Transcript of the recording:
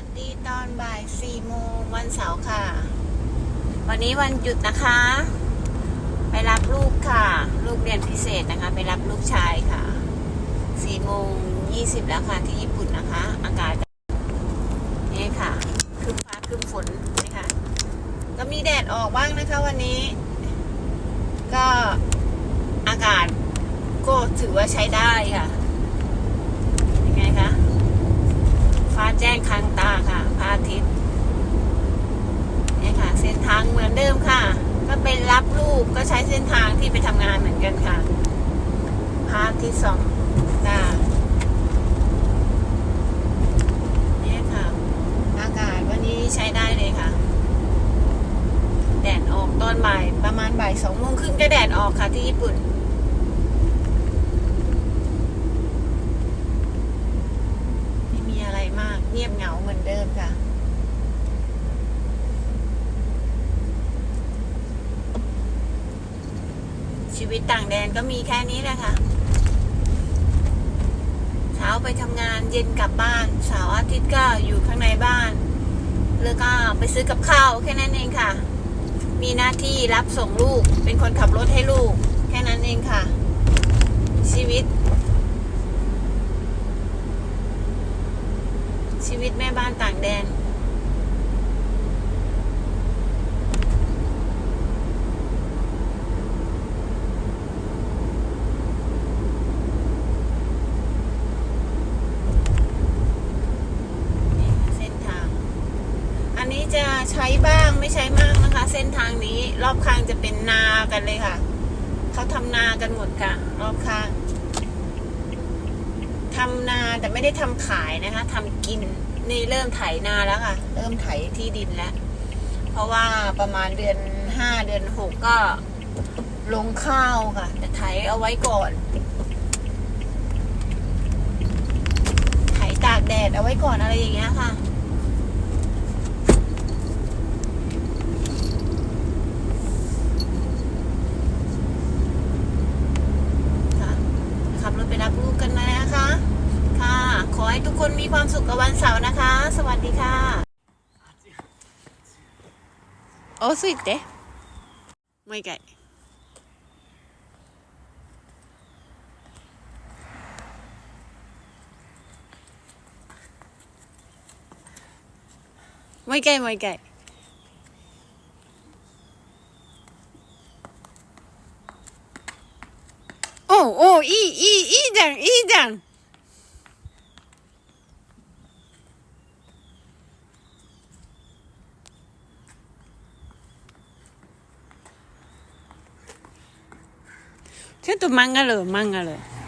วัสดีตอนบ่ายสี่โมงวันเสาร์ค่ะ วันนี้วันหยุดนะคะ ไปรับลูกค่ะ ลูกเรียนพิเศษนะคะ ไปรับลูกชายค่ะสี่โมงยี่สิบแล้วค่ะที่ญี่ปุ่นนะคะ อากาศนี่ค่ะครึ้มฟ้าคึมฝนนี่ค่ะ ก็มีแดดออกบ้างนะคะ วันนี้ ก็อากาศก็ถือว่าใช้ได้ค่ะยังไงคะ ฟ้าแจ้งค้างตาค่ะพระอาทิตย์เนี่ยค่ะ เส้นทางเหมือนเดิมค่ะ ก็ไปรับลูกก็ใช้เส้นทางที่ ไปทำงานเหมือนกันค่ะพระอาทิตย์สองตาเนี่ยค่ะ อากาศวันนี้ใช้ได้เลยค่ะ แดดออกตอนบ่ายประมาณบ่ายสองโมงครึ่งจะแดดออกค่ะที่ญี่ปุ่นไม่มีอะไรมากเงียบเหงาเหมือนเดิมค่ะ ชีวิตต่างแดนก็มีแค่นี้แหละค่ะ เช้าไปทำงานเย็นกลับบ้านเสาร์อาทิตย์ก็อยู่ข้างในบ้าน แล้วก็ไปซื้อกับข้าวแค่นั้นเองค่ะ มีหน้าที่รับส่งลูก เป็นคนขับรถให้ลูก แค่นั้นเองค่ะ ชีวิต ชีวิตแม่บ้านต่างแดนค่ะเส้นทาง อันนี้จะใช้บ้างไม่ใช้มากนะคะ เส้นทางนี้รอบข้างจะเป็นนากันเลยค่ะ เขาทำนากันหมดค่ะ รอบข้างทำนาแต่ไม่ได้ทำขายนะคะทำกินนี่เริ่มไถนาแล้วค่ะ เริ่มไถที่ดินแล้ว เพราะว่าประมาณเดือนห้าเดือนหกก็ลงข้าวค่ะ แต่ไถเอาไว้ก่อนไถตากแดดเอาไว้ก่อนอะไรอย่างเงี้ยค่ะ ค่ะขับรถไปรับลูกกันมานะคะ ค่ะ ขอ ให้ทุกคนมีความสุขกับวันเสาร์นะคะ สวัสดีค่ะ โอ้สุดเด้ไม่ไกลไม่ไกลไม่ไกลโอ้โอ้いいいいいいじゃんいいじゃん ちょっと漫画る漫画る